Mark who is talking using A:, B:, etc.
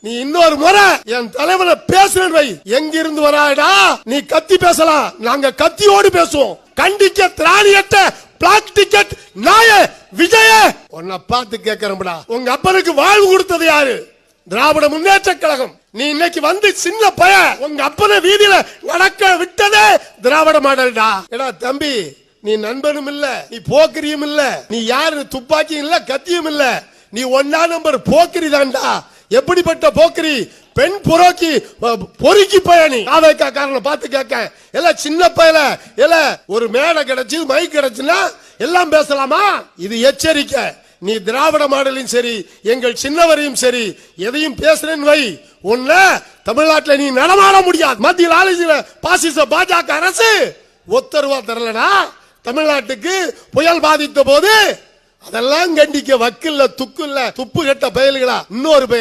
A: நீ இன்னொரு முறை என் தலைவரை பேசுறேன் வை. எங்கிருந்து வராடா நீ கத்தி பேசலாம். நாங்க கத்தியோடு பேசுவோம். கண்டிக்க திராணியட்ட பிளாக் டிக்கெட் நாய விஜய. உன்னை பார்த்து கேட்கிறோம்டா உங்க அப்பனுக்கு வாழ்வு கொடுத்தது யாரு? திராவிட முன்னேற்ற கழகம். நீ இன்னைக்கு வந்து சின்ன பய. உங்க அப்பனை வீதியில நடக்க விட்டதே திராவிட மாடல்டா. ஏடா தம்பி நீ நண்பனும் இல்ல நீ போக்கிரியும் இல்ல நீ யாரு துப்பாக்கியும் இல்ல கத்தியும் இல்ல. நீ ஒன்னா நம்பர் போக்கிரி தான்டா. எப்படிப்பட்ட போக்கிரி? பெண் புரோக்கி பொறுக்கி பயணி ஆவேக்கா காரணம் பார்த்து கேட்க எல்லாம் சின்ன பயல. இல்ல ஒரு மேடை கிடைச்சு மைக் கிடைச்சுன்னா எல்லாம் பேசலாமா? இது எச்சரிக்கை. நீ திராவிட மாடலையும் சரி எங்கள் சின்னவரையும் சரி எதையும் பேசுறேன்னு வை. உன்ன தமிழ்நாட்டுல நீ நடமாட முடியாது. மத்தியில் ஆலோசனை பாசிச பாஜக அரசு ஒத்தருவா தரலடா. தமிழ்நாட்டுக்கு புயல் பாதித்த போது அதெல்லாம் கண்டிக்க வக்கில்ல துக்கு இல்ல துப்பு கெட்ட பயல்களா? இன்னொரு பெயர்